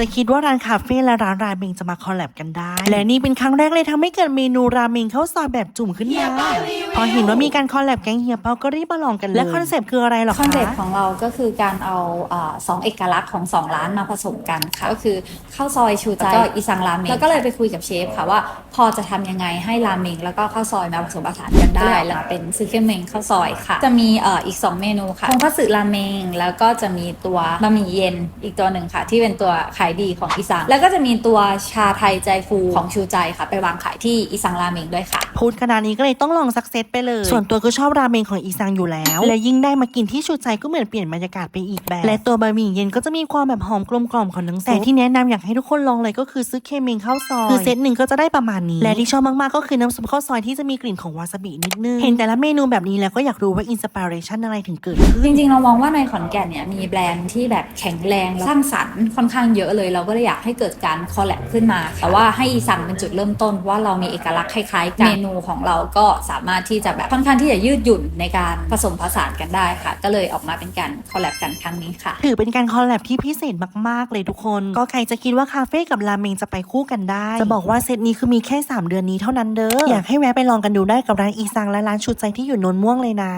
จะคิดว่าร้านคาเฟ่และร้านราเมงจะมาคอลแลบกันได้ และนี่เป็นครั้งแรกเลยทำให้เกิดเมนูราเมงข้าวซอยแบบจุ่มขึ้นมาพอเห็นว่ามีการคอลแลบแก๊งเฮียเปาก็รีบมาลองกันเลยและคอนเซปต์คืออะไรหรอคอนเซ็ปคะต์ของเราก็คือการเอาอ่าสองเอกลักษณ์ของสองร้านมาผสมกันค่ะก็คือข้าวซอยชูใจแล้วก็อีซังราเมงแล้วก็เลยไปคุยกับเชฟค่ะว่าพอจะทำยังไงให้ราเมงแล้วก็ข้าวซอยมาผสมผสานกันได้แล้วเป็นซึเคเมงข้าวซอยค่ะ จะมีเอ่ออีก 2 เมนูค่ะทงคัตสึราเมงแล้วก็จะมีตัวบะหมี่เย็นอีกตัวหนึ่งค่ะ ที่เป็นตัวขายดีของอีซัง แล้วก็จะมีตัวชาไทยใจฟูของชูใจค่ะ ไปวางขายที่อีซังราเมงด้วยค่ะ พูดขนาดนี้ก็เลยต้องลองสักเซตไปเลย ส่วนตัวก็ชอบราเมงของอีซังอยู่แล้ว และยิ่งได้มากินที่ชูใจก็เหมือนเปลี่ยนบรรยากาศไปอีกแบบ และตัวบะหมี่เย็นก็จะมีความแบบหอมกลมกล่อมของน้ำซุปแต่ที่แนะนำอยากให้ทุกคนลองเลยก็คือซื้อเคเมงข้าวซอยคือเซตหนึ่งก็จะได้ประมาณนี้ และที่ชอบมากๆก็คือน้ำซุปข้าวซอยที่จะมีกลิ่นของวาซาบินิดนึงเห็นแต่ละเมนูแบบนี้แล้วก็อยากรู้ว่าอินสปิเรชันอะไรถึงเกิดขึ้นจริงๆเรามองว่าในขอนแก่นเนี่ยมีแบรนด์ที่แบบแข็งแรงและสร้างสรรค์ค่อนข้างเเยอะเลย เราก็เลยอยากให้เกิดการคอลแลบขึ้นมา แต่ว่าให้อีสังเป็นจุดเริ่มต้นว่าเรามีเอกลักษณ์คล้ายๆกันเมนูของเราก็สามารถที่จะแบบค่อนข้างที่จะยืดหยุ่นในการผสมผสานกันได้ค่ะ ก็เลยออกมาเป็นการคอลแลบกันครั้งนี้ค่ะ ถือเป็นการคอลแลบที่พิเศษมากๆ เลยทุกคน ก็ใครจะคิดว่าคาเฟ่กับราเมงจะไปคู่กันได้ จะบอกว่าเซตนี้คือมีแค่ 3 เดือนนี้เท่านั้นเด้ออยากให้แวะไปลองกันดูได้กับร้านอีซังและร้านชูใจที่อยู่นนท์ม่วงเลยนะ